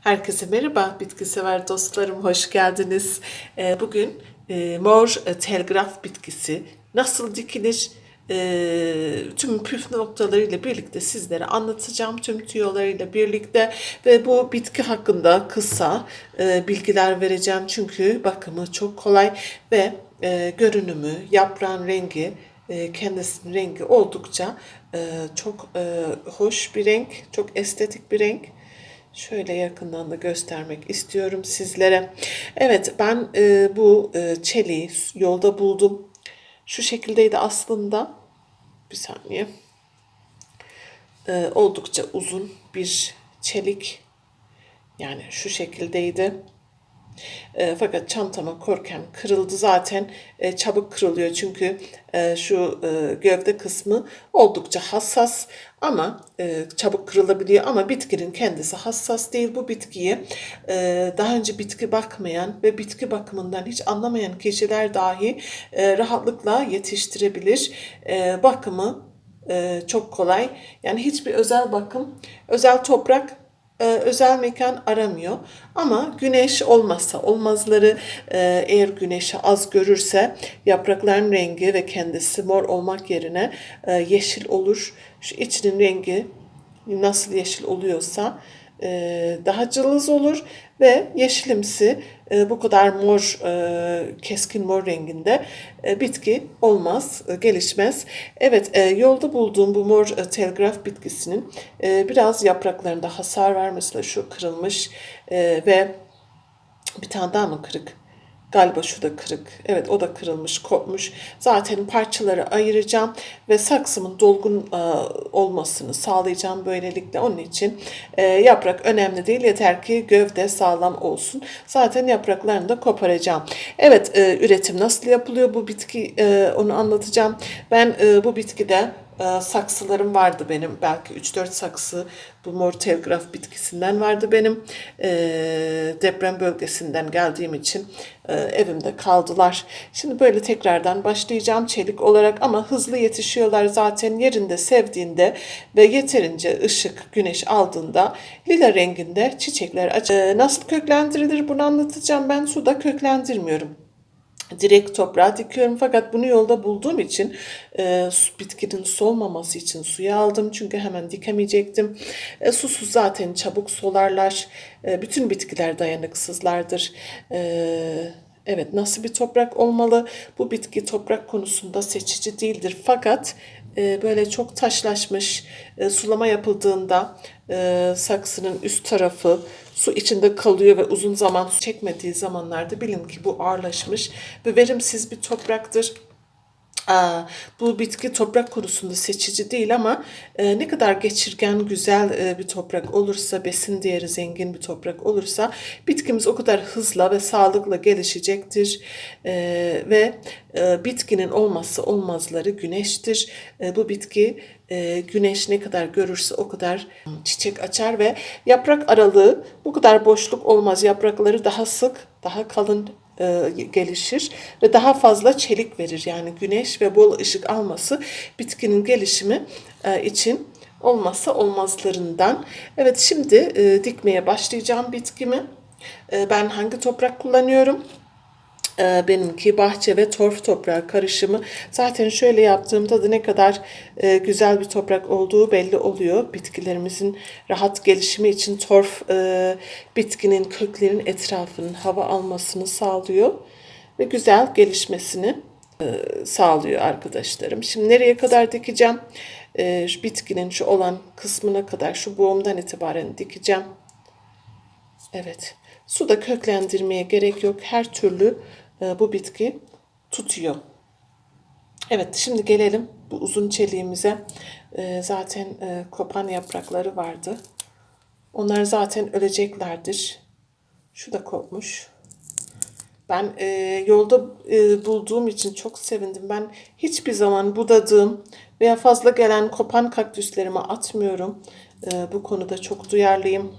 Herkese merhaba bitki sever dostlarım hoş geldiniz. Ee, Bugün e, mor e, telgraf bitkisi nasıl dikilir e, tüm püf noktalarıyla birlikte sizlere anlatacağım tüm tüyolarıyla birlikte ve bu bitki hakkında kısa e, bilgiler vereceğim çünkü bakımı çok kolay ve görünümü, yaprağın rengi kendisinin rengi oldukça çok hoş bir renk, çok estetik bir renk. Şöyle yakından da göstermek istiyorum sizlere. Evet ben e, bu e, çeliği yolda buldum. Şu şekildeydi aslında. Bir saniye. E, oldukça uzun bir çelik. Yani şu şekildeydi. E, fakat çantama korken kırıldı zaten. E, çabuk kırılıyor çünkü e, şu e, gövde kısmı oldukça hassas ama e, çabuk kırılabiliyor ama bitkinin kendisi hassas değil. Bu bitkiyi e, daha önce bitki bakmayan ve bitki bakımından hiç anlamayan kişiler dahi e, rahatlıkla yetiştirebilir. E, bakımı e, çok kolay. Yani hiçbir özel bakım, özel toprak e, özel mekan aramıyor. Ama güneş olmazsa olmazları e, eğer güneşi az görürse yaprakların rengi ve kendisi mor olmak yerine e, yeşil olur. Şu içinin rengi nasıl yeşil oluyorsa daha cılız olur ve yeşilimsi e, bu kadar mor e, keskin mor renginde e, bitki olmaz, e, gelişmez. Evet, e, yolda bulduğum bu mor e, telgraf bitkisinin e, biraz yapraklarında hasar var. Mesela şu kırılmış e, ve bir tane daha mı kırık? Galiba şu da kırık. Evet o da kırılmış, kopmuş. Zaten parçaları ayıracağım ve saksımın dolgun e, olmasını sağlayacağım böylelikle. Onun için e, yaprak önemli değil. Yeter ki gövde sağlam olsun. Zaten yapraklarını da koparacağım. Evet e, üretim nasıl yapılıyor bu bitki e, onu anlatacağım. Ben e, bu bitkide e, saksılarım vardı benim. Belki 3-4 saksı bu mor telgraf bitkisinden vardı benim. E, deprem bölgesinden geldiğim için e, evimde kaldılar. Şimdi böyle tekrardan başlayacağım çelik olarak ama hızlı yetişiyorlar zaten yerinde sevdiğinde ve yeterince ışık, güneş aldığında lila renginde çiçekler aç. E, nasıl köklendirilir bunu anlatacağım. Ben suda köklendirmiyorum direkt toprağa dikiyorum fakat bunu yolda bulduğum için e, bitkinin solmaması için suya aldım çünkü hemen dikemeyecektim. E, susuz zaten çabuk solarlar. E, bütün bitkiler dayanıksızlardır. E, Evet nasıl bir toprak olmalı? Bu bitki toprak konusunda seçici değildir. Fakat böyle çok taşlaşmış e, sulama yapıldığında e, saksının üst tarafı su içinde kalıyor ve uzun zaman su çekmediği zamanlarda bilin ki bu ağırlaşmış ve verimsiz bir topraktır. Aa, bu bitki toprak konusunda seçici değil ama e, ne kadar geçirgen, güzel e, bir toprak olursa, besin değeri zengin bir toprak olursa bitkimiz o kadar hızla ve sağlıkla gelişecektir. E, ve e, bitkinin olmazsa olmazları güneştir. E, bu bitki e, güneş ne kadar görürse o kadar çiçek açar ve yaprak aralığı bu kadar boşluk olmaz. Yaprakları daha sık, daha kalın e, gelişir ve daha fazla çelik verir. Yani güneş ve bol ışık alması bitkinin gelişimi e, için olmazsa olmazlarından. Evet şimdi e, dikmeye başlayacağım bitkimi. E, ben hangi toprak kullanıyorum? E, benimki bahçe ve torf toprağı karışımı. Zaten şöyle yaptığımda da ne kadar e, güzel bir toprak olduğu belli oluyor. Bitkilerimizin rahat gelişimi için torf e, bitkinin köklerin etrafının hava almasını sağlıyor ve güzel gelişmesini sağlıyor arkadaşlarım. Şimdi nereye kadar dikeceğim? Şu bitkinin şu olan kısmına kadar şu boğumdan itibaren dikeceğim. Evet. Suda köklendirmeye gerek yok. Her türlü e, bu bitki tutuyor. Evet şimdi gelelim bu uzun çeliğimize. E, zaten e, kopan yaprakları vardı. Onlar zaten öleceklerdir. Şu da kopmuş. Ben e, yolda e, bulduğum için çok sevindim. Ben hiçbir zaman budadığım veya fazla gelen kopan kaktüslerimi atmıyorum. E, bu konuda çok duyarlıyım.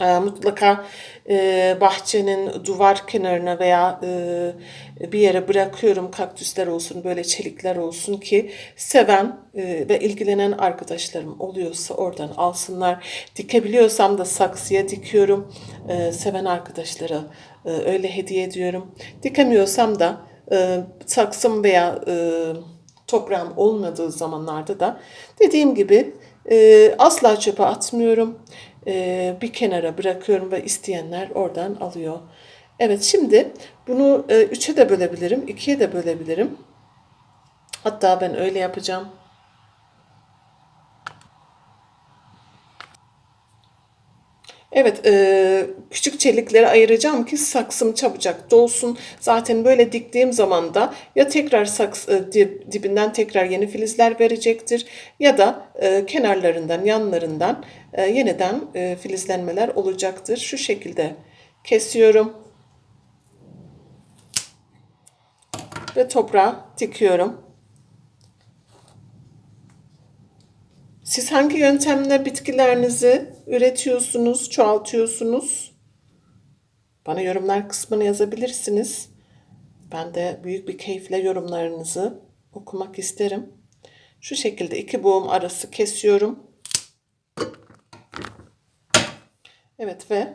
E, mutlaka e, bahçenin duvar kenarına veya e, bir yere bırakıyorum kaktüsler olsun böyle çelikler olsun ki seven e, ve ilgilenen arkadaşlarım oluyorsa oradan alsınlar. Dikebiliyorsam da saksıya dikiyorum. E, seven arkadaşlara e, öyle hediye ediyorum. Dikemiyorsam da e, saksım veya e, toprağım olmadığı zamanlarda da dediğim gibi e, asla çöpe atmıyorum. E, bir kenara bırakıyorum ve isteyenler oradan alıyor. Evet şimdi bunu e, üçe de bölebilirim, ikiye de bölebilirim. Hatta ben öyle yapacağım. Evet, e, küçük çelikleri ayıracağım ki saksım çabucak dolsun. Zaten böyle diktiğim zaman da ya tekrar saks e, dib- dibinden tekrar yeni filizler verecektir ya da e, kenarlarından, yanlarından e, yeniden e, filizlenmeler olacaktır. Şu şekilde kesiyorum ve toprağa dikiyorum. Siz hangi yöntemle bitkilerinizi üretiyorsunuz, çoğaltıyorsunuz? Bana yorumlar kısmına yazabilirsiniz. Ben de büyük bir keyifle yorumlarınızı okumak isterim. Şu şekilde iki boğum arası kesiyorum. Evet ve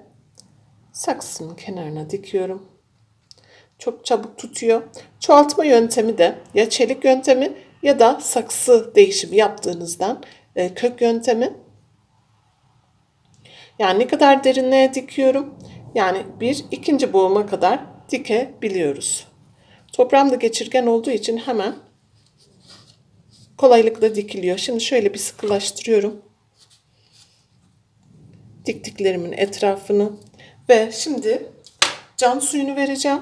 saksının kenarına dikiyorum. Çok çabuk tutuyor. Çoğaltma yöntemi de ya çelik yöntemi ya da saksı değişimi yaptığınızdan e, kök yöntemi. Yani ne kadar derinliğe dikiyorum? Yani bir ikinci boğuma kadar dikebiliyoruz. Toprağım da geçirgen olduğu için hemen kolaylıkla dikiliyor. Şimdi şöyle bir sıkılaştırıyorum. Diktiklerimin etrafını ve şimdi can suyunu vereceğim.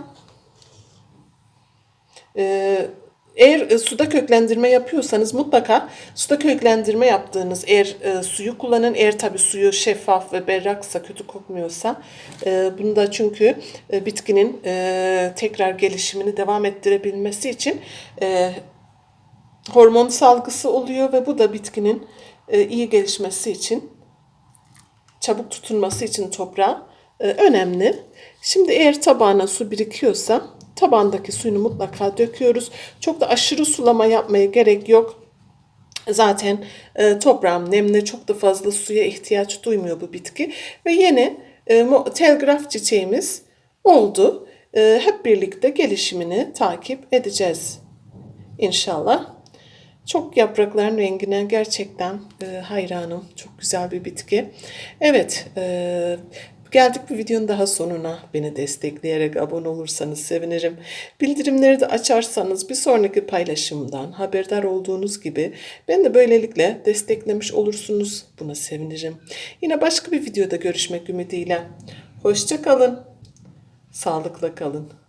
Ee, eğer e, suda köklendirme yapıyorsanız mutlaka suda köklendirme yaptığınız eğer e, suyu kullanın. Eğer tabi suyu şeffaf ve berraksa kötü kokmuyorsa e, bunda çünkü e, bitkinin e, tekrar gelişimini devam ettirebilmesi için e, hormon salgısı oluyor ve bu da bitkinin e, iyi gelişmesi için çabuk tutunması için toprağa e, önemli. Şimdi eğer tabağına su birikiyorsa tabandaki suyunu mutlaka döküyoruz. Çok da aşırı sulama yapmaya gerek yok. Zaten e, toprağım nemli çok da fazla suya ihtiyaç duymuyor bu bitki. Ve yeni e, telgraf çiçeğimiz oldu. E, hep birlikte gelişimini takip edeceğiz. İnşallah. Çok yaprakların rengine gerçekten e, hayranım. Çok güzel bir bitki. Evet, e, geldik bir videonun daha sonuna. Beni destekleyerek abone olursanız sevinirim. Bildirimleri de açarsanız bir sonraki paylaşımdan haberdar olduğunuz gibi beni de böylelikle desteklemiş olursunuz. Buna sevinirim. Yine başka bir videoda görüşmek ümidiyle. Hoşça kalın. Sağlıkla kalın.